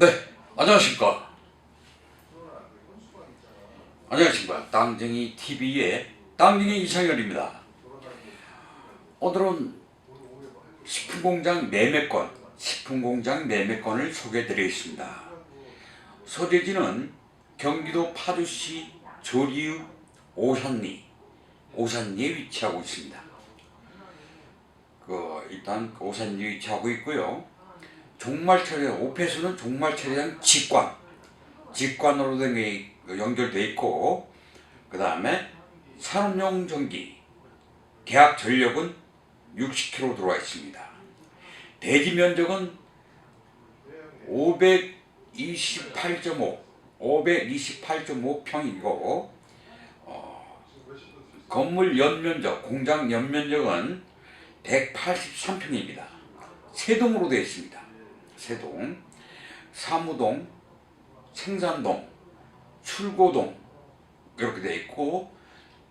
네, 안녕하십니까. 안녕하십니까. 땅쟁이 TV의 땅쟁이 이창열입니다. 오늘은 식품공장 매매권, 식품공장 매매권을 소개해드리겠습니다. 소재지는 경기도 파주시 조리읍 오산리, 오산리에 위치하고 있습니다. 그 일단 오산리에 위치하고 있고요. 종말처리장 오페스는 종말처리장 직관 직관으로 된 게 연결돼 있고 그 다음에 산업용 전기 계약 전력은 60km 들어와 있습니다. 대지 면적은 528.5 528.5평이고 어, 건물 연면적 공장 연면적은 183평입니다. 세 동으로 되어 있습니다. 세동, 사무동, 생산동, 출고동 이렇게 되어 있고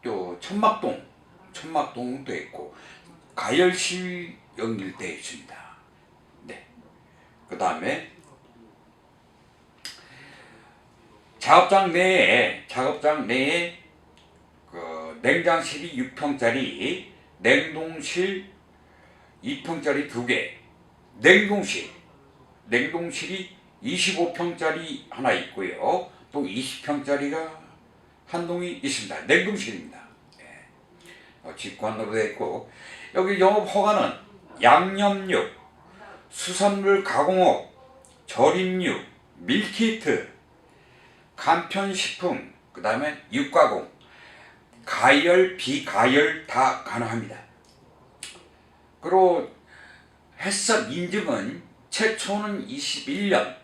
또 천막동, 천막동도 있고 가열시 연결되어 있습니다. 네. 그 다음에 작업장 내에 작업장 내에 그 냉장실이 6평짜리 냉동실 2평짜리 두 개, 냉동실 냉동실이 25평짜리 하나 있고요. 또 20평짜리가 한 동이 있습니다. 냉동실입니다. 예. 어, 직관으로 되어 있고 여기 영업 허가는 양념육, 수산물 가공업, 절임육, 밀키트, 간편식품, 그 다음에 육가공, 가열, 비가열 다 가능합니다. 그리고 햇섭 인증은 최초는 21년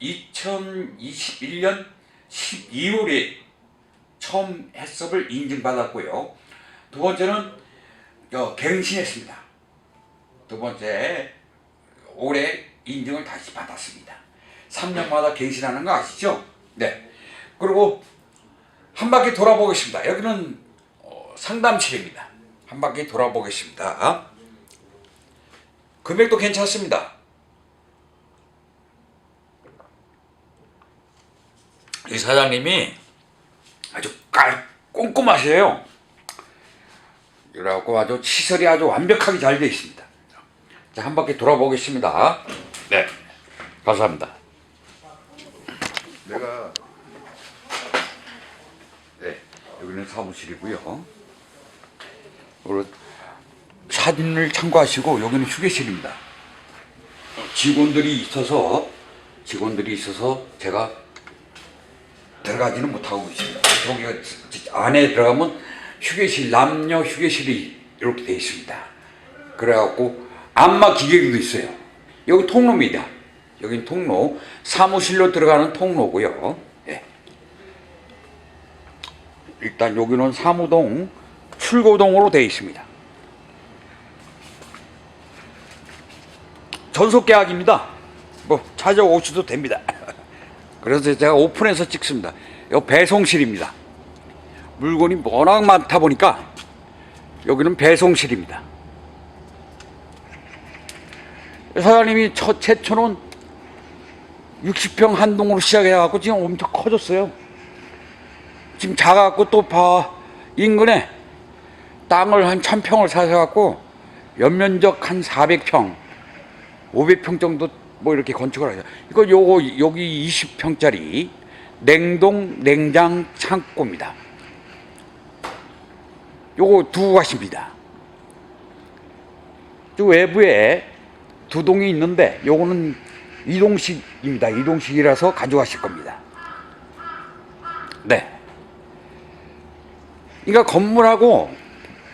2021년 12월에 처음 햇섭을 인증받았고요. 두 번째는 어, 갱신했습니다. 두 번째 올해 인증을 다시 받았습니다. 3년마다 갱신하는 거 아시죠? 네. 그리고 한 바퀴 돌아보겠습니다. 여기는 어, 상담실입니다. 한 바퀴 돌아보겠습니다. 금액도 괜찮습니다. 이 사장님이 아주 깔 꼼꼼하세요. 그래갖고 아주 시설이 아주 완벽하게 잘 되어 있습니다. 자, 한 바퀴 돌아보겠습니다. 네, 감사합니다. 내가 네, 여기는 사무실이고요. 그리고 사진을 참고하시고 여기는 휴게실입니다. 직원들이 있어서 직원들이 있어서 제가 들어가지는 못하고 있습니다. 저기가 안에 들어가면 휴게실 남녀 휴게실이 이렇게 돼 있습니다. 그래갖고 안마 기계도 있어요. 여기 통로입니다. 여긴 통로 사무실로 들어가는 통로고요. 예. 일단 여기는 사무동 출고동으로 되어 있습니다. 전속 계약입니다. 뭐 찾아오셔도 됩니다. 그래서 제가 오픈해서 찍습니다. 이 배송실입니다. 물건이 워낙 많다 보니까 여기는 배송실입니다. 사장님이 첫 최초는 60평 한 동으로 시작해갖고 지금 엄청 커졌어요. 지금 작아갖고 또 봐 인근에 땅을 한 1000평을 사셔갖고 연면적 한 400평, 500평 정도 뭐 이렇게 건축을 하죠. 이거 요거 여기 20평짜리 냉동 냉장 창고입니다. 요거 두 가시입니다. 저 외부에 두 동이 있는데 요거는 이동식입니다. 이동식이라서 가져가실 겁니다. 네. 그러니까 건물하고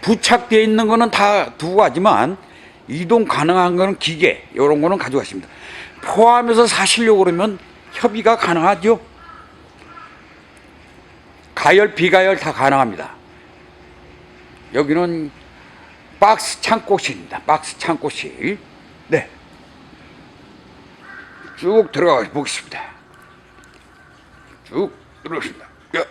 부착되어 있는 거는 다 두고 가지만 이동 가능한 거는 기계 이런 거는 가져가십니다. 포함해서 사시려고 그러면 협의가 가능하죠. 가열 비가열 다 가능합니다. 여기는 박스 창고실입니다. 박스 창고실. 네. 쭉 들어가 보겠습니다. 쭉 들어오십니다. 야.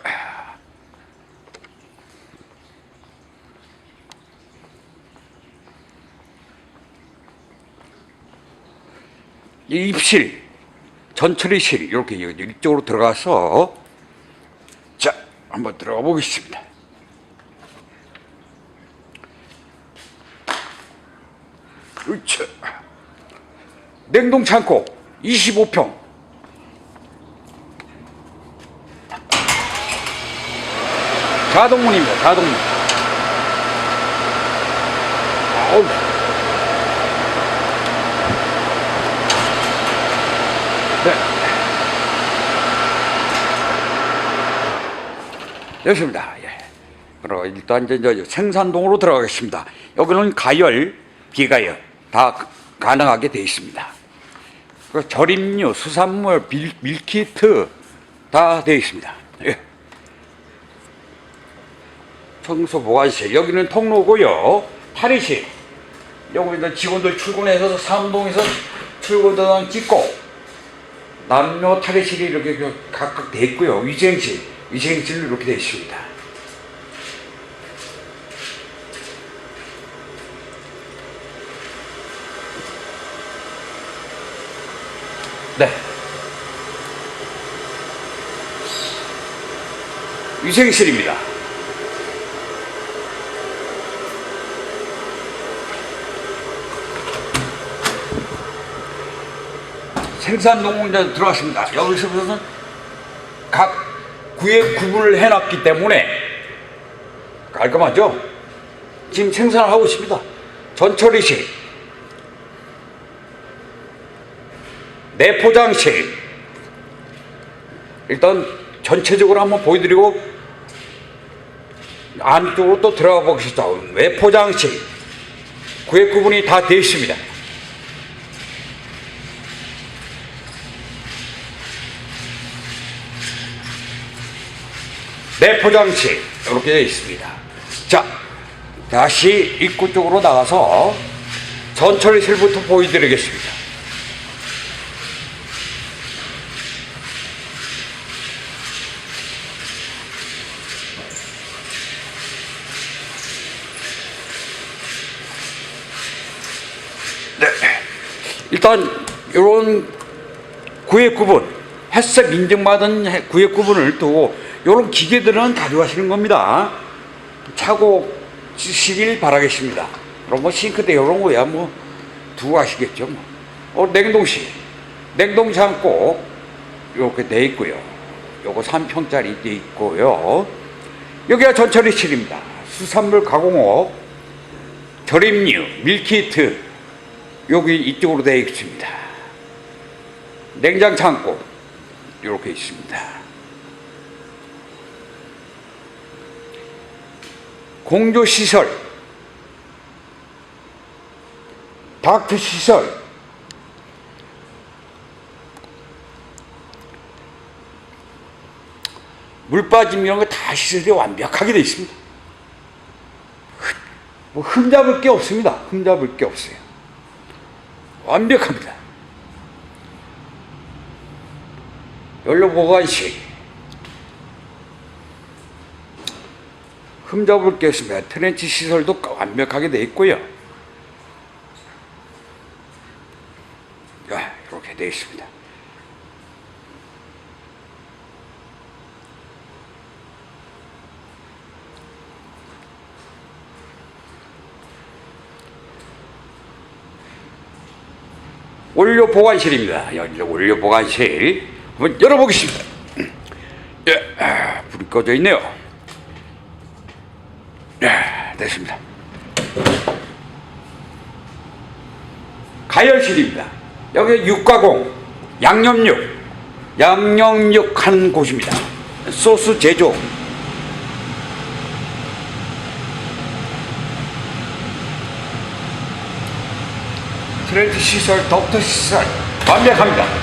이 입실 전처리실 이렇게 이쪽으로 들어가서 자 한번 들어가 보겠습니다. 그렇죠. 냉동 창고 25평. 자동문입니다. 자동문. 아우. 네. 여기입니다. 예. 그럼 일단 이제 저 생산동으로 들어가겠습니다. 여기는 가열, 비가열 다 가- 가능하게 되어 있습니다. 그 절임류, 수산물, 밀, 밀키트 다 되어 있습니다. 예. 청소 보관실 여기는 통로고요. 탈의실 여기는 직원들 출근해서 사무동에서 출근도장 찍고 남녀 탈의실이 이렇게 그 각각 돼 있고요. 위생실, 위생실 이렇게 되어 있습니다. 네. 위생실입니다. 생산농공장 들어왔습니다. 여기서부터는 각 구에 구분을 해놨기 때문에 깔끔하죠? 지금 생산을 하고 있습니다. 전처리실, 내포장실, 일단 전체적으로 한번 보여드리고 안쪽으로 또 들어가 보겠습니다. 외포장실, 구획 구분이 다 되어 있습니다. 내포장실 이렇게 되어 있습니다. 자, 다시 입구 쪽으로 나가서 전철실부터 보여드리겠습니다. 네, 일단 이런 구획 구분, 햇색 인증받은 해- 구획 구분을 두고 이런 기계들은 가져가시는 겁니다. 차고 쓰시길 바라겠습니다. 그럼 뭐 싱크대 이런 거야 뭐 두고 가시겠죠. 뭐. 어, 냉동실, 냉동 창고 이렇게 돼 있고요. 요거 3평짜리 돼 있고요. 여기가 전처리실입니다. 수산물 가공업, 절임류, 밀키트 여기 이쪽으로 되어 있습니다. 냉장 창고 이렇게 있습니다. 공조 시설, 닥터 시설, 물 빠짐 이런 거 다 시설이 완벽하게 되어 있습니다. 흠, 뭐 흠잡을 게 없습니다. 흠잡을 게 없어요. 완벽합니다. 연료 보관실. 흠잡을 게 없습니다. 트렌치 시설도 완벽하게 되어 있고요. 자, 이렇게 되어 있습니다. 원료 보관실입니다. 여기 원료 보관실 한번 열어보겠습니다. 예, 아, 불이 꺼져 있네요. 예, 됐습니다. 가열실입니다. 여기 육가공, 양념육, 양념육 하는 곳입니다. 소스 제조. 트렌드 시설, 덕터 시설 완벽합니다.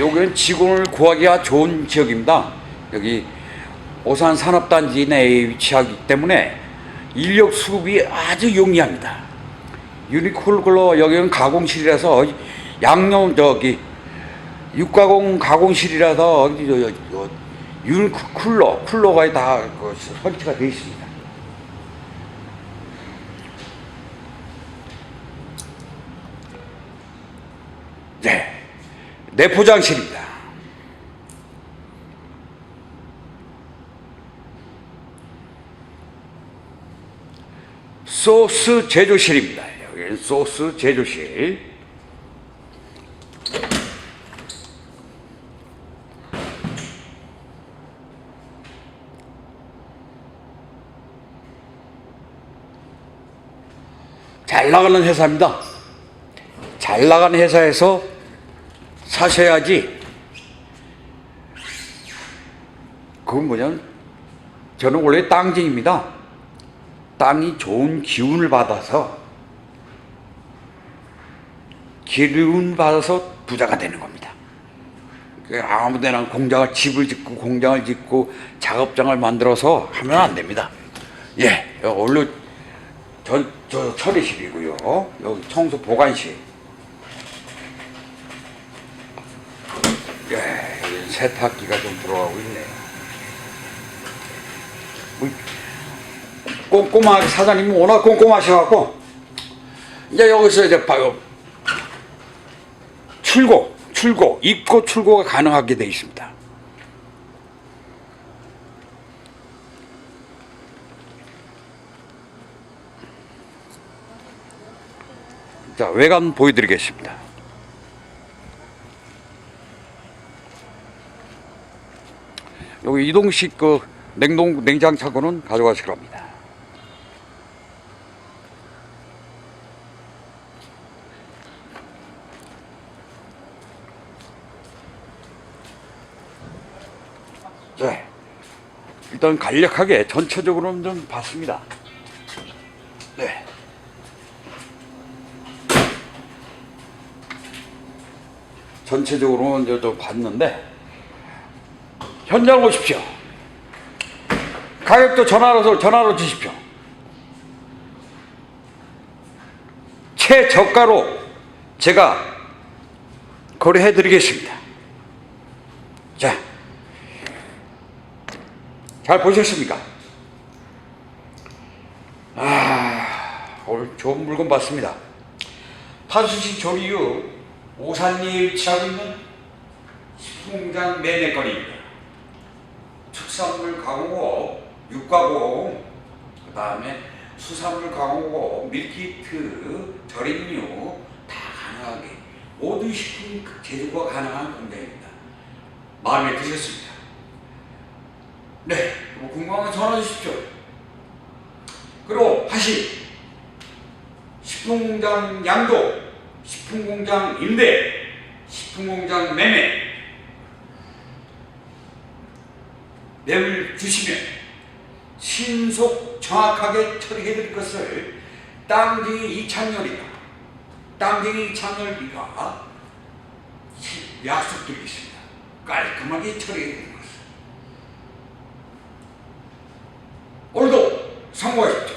여기는 직원을 구하기가 좋은 지역입니다. 여기 오산 산업단지 내에 위치하기 때문에 인력 수급이 아주 용이합니다. 유니클로 여기는 가공실이라서 양념 저기 육가공 가공실이라서 유니클로 쿨러가 다그 설치가 되어 있습니다. 네, 내포장실입니다. 소스 제조실입니다. 여기는 소스 제조실. 잘 나가는 회사입니다. 잘 나가는 회사에서 사셔야지. 그건 뭐냐면 저는 원래 땅쟁입니다. 땅이 좋은 기운을 받아서 기운 받아서 부자가 되는 겁니다. 그 아무데나 공장을 집을 짓고 공장을 짓고 작업장을 만들어서 하면 안 됩니다. 예, 원래 저, 저 처리실이고요. 여기 청소 보관실. 예, 여기 세탁기가 좀 들어가고 있네요. 뭐, 꼼꼼하게 사장님이 워낙 꼼꼼하셔갖고 이제 여기서 이제 봐요 출고 출고 입고 출고가 가능하게 돼 있습니다. 자 외관 보여드리겠습니다. 여기 이동식 그 냉동 냉장 창고는 가져가실 겁니다. 네. 일단 간략하게 전체적으로는 좀 봤습니다. 네. 전체적으로는 이제 좀 봤는데 현장 오십시오. 가격도 전화로 전화로 주십시오. 최저가로 제가 거래해 드리겠습니다. 자. 잘 보셨습니까? 아, 오늘 좋은 물건 봤습니다. 파수시 조리유 오산리에 위치하고 있는 식품공장 매매거리입니다. 특산물 가공업, 육가공, 그 다음에 수산물 가공업, 밀키트, 절임류 다 가능하게 모든 식품 제조가 가능한 공장입니다. 마음에 드셨습니다. 네, 뭐 궁금한 건 전화 주십시오. 그리고 하시 식품공장 양도, 식품공장 임대, 식품공장 매매 매물 주시면 신속 정확하게 처리해 드릴 것을 땅쟁이 이창렬이가 땅쟁이 이창렬이가 약속드리겠습니다. 깔끔하게 처리해 드릴 것을. 오늘도 성공하십시오.